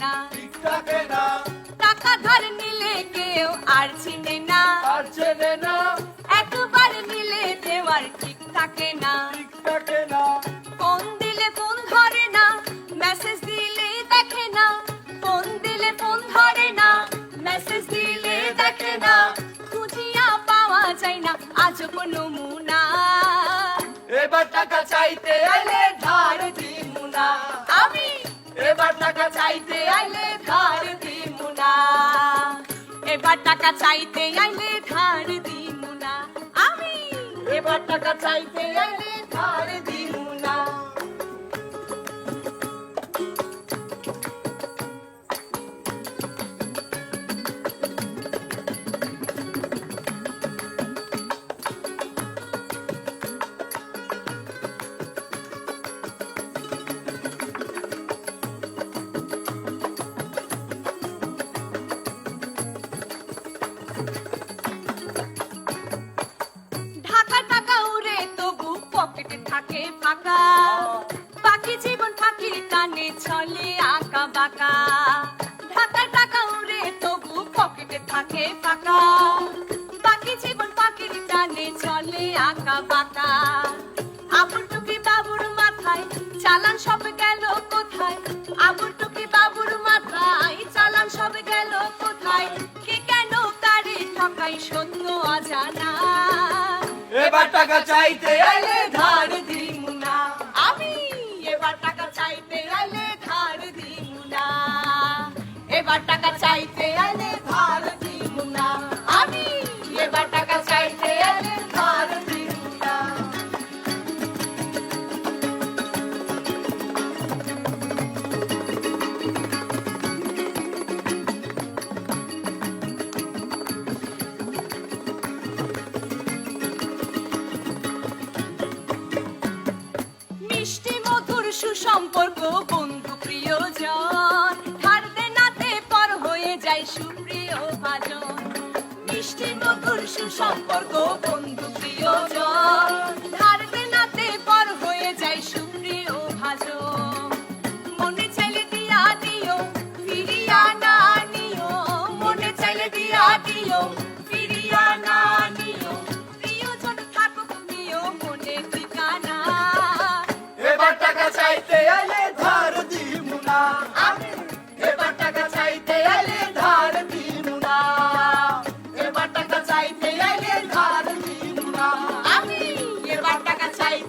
না। থাকে না। টাকা ধার নিলে কেউ আর চিনে না। আর চেনে না। একবার নিলে দেওয়ার ঠিক থাকে না। ঠিক থাকে না। ফোন দিলে ফোন ধরে না মেসেজ দিলে দেখে না। ফোন দিলে ফোন ধরে না মেসেজ দিলে দেখে না। খুঁজিয়া পাওয়া যায় না আজ কোনো মুনা এবার টাকা চাইতে আইলে ধার দিমু না। আমি এবার টাকা চাইতে আইলে ধার দিমু না। এবার টাকা চাইতে আইলে ধার দিমু না। আমি এবার টাকা চাইতে আইলে থাকে ফাঁকা। বাকি জীবন ফাঁকির টানে চলে আঁকা বাঁকা। ঢাকা টাকা উড়ে তবু পকেটে থাকে ফাঁকা। বাকি জীবন ফাঁকির টানে চলে আঁকা বাঁকা। আবুর টুকি বাবুর মাথায় চালান সব গেল কোথায়? আবুর টুকি বাবুর মাথায় চালান সব গেল কোথায়? কে কেন কারে ঠকাই সত্য অজানা? এবার টাকা চাইতে ধার চাইতে আইলে ধার দিমু না। এবার টাকা চাইতে আইলে সুসম্পর্ক প্রিয় জন হারতে নাতে পর হয়ে যায় সুপ্রিয় ভাজন। মিষ্টি মধুর সুসম্পর্ক বন্ধু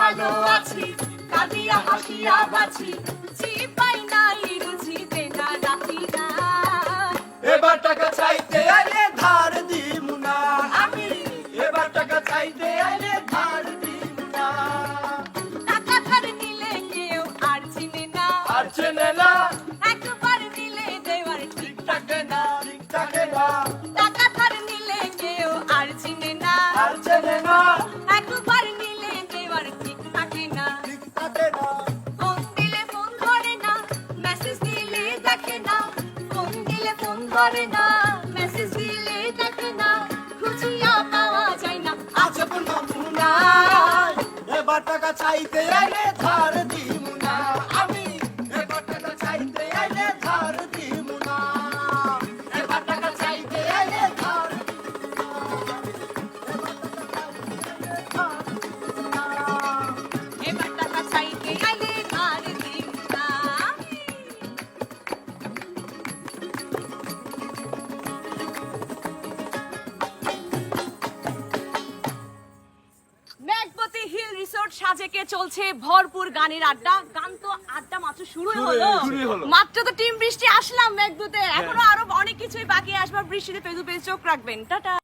ভালো আছি কাঁদিয়া হাসিয়া বাঁচি যে নাই রুচিতে না রাখি না। এবার টাকা চাইতে আইলে ধার দিমু না। আমি এবার টাকা চাইতে আইলে ধরে না মেসেজ দিলে দেখে না, খুঁজিয়া পাওয়া যায় না। আজ কোনো এবার টাকা চাইতে আইলে ধার দিমু সাজেকে চলছে ভরপুর গানের আড্ডা। গান তো আড্ডা মাত্র শুরু হলো। মাত্র তো টিম বৃষ্টি আসলাম মেঘদূতে। এখনও আরও অনেক কিছুই বাকি আসবার বৃষ্টিতে পেজু পেজ চোখ রাখবেন। টাটা।